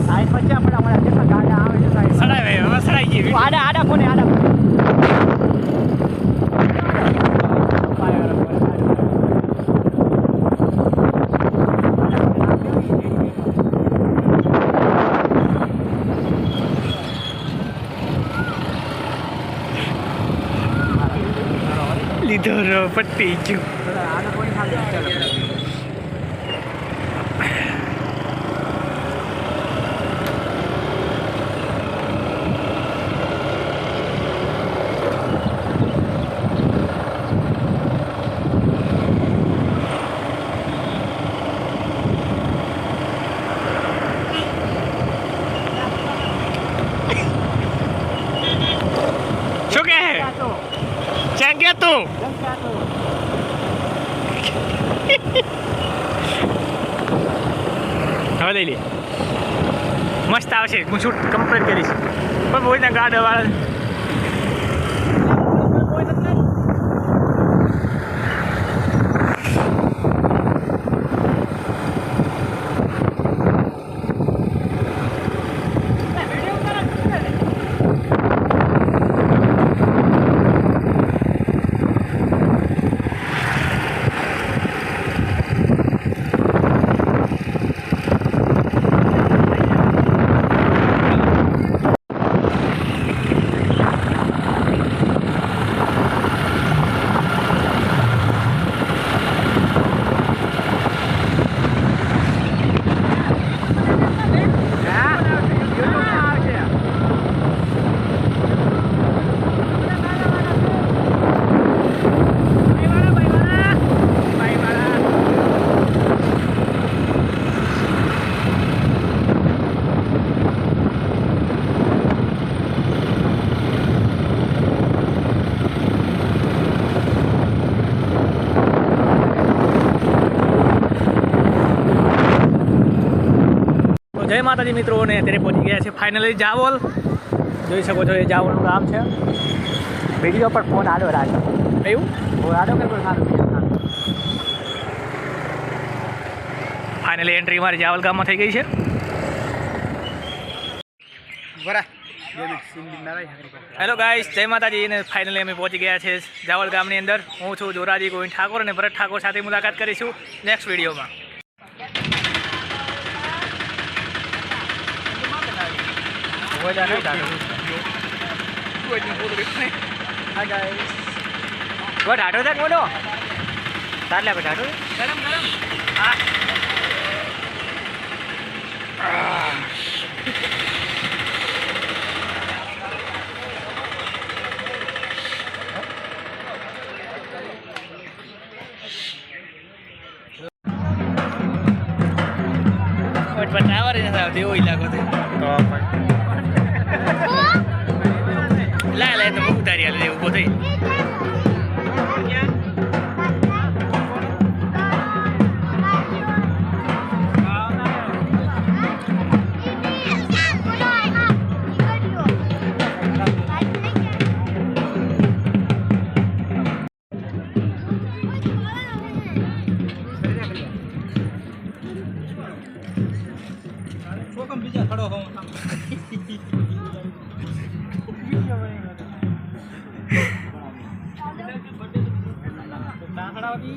Side પર છે આપણે અમારા જેટલા ગાડા આવે છે સાઈડ સડાય ભાઈ હવે સડાઈ ગઈ. આડા આડા કોને આડા. લીધો પટ્ટી ગયું આડા કોને ખાલી ચાલો શું કહે તો ચેન કે તું? હવે લઈ લે. મસ્ત આવશે. હું શૂટ કમ્પ્લીટ કરીશ. પણ બોલના ગાડા વાળા. તો જય માતાજી મિત્રો ને અત્યારે પહોંચી ગયા છે ફાઇનલી જાવલ. જોઈ શકો છો એ જાવલનું ગામ છે. વીડિયો પર ફોન આડો રાખો એવું? ફોન આડો કે સારું ફાઇનલી એન્ટ્રી મારી જાવલ ગામમાં થઈ ગઈ છે. હેલો ગાઈસ જય માતાજી ને ફાઇનલી અમે પહોંચી ગયા છે જાવલ ગામની અંદર. હું છું જોરાજી ગોવિંદ ઠાકોર અને ભરત ઠાકોર સાથે મુલાકાત કરીશું નેક્સ્ટ વિડીયોમાં બોલ્યા નહીં દાદા. Hi guys. કોઈ ઢાઢો છે કોનો તાર લે ભાઈ ઢાઢો છે? ગરમ ગરમ હા પણ ટાવર નથી આવતો એવો ઇલાકો છે لا لا انت مو داري اللي هو بودي ખડો હોઉં พี่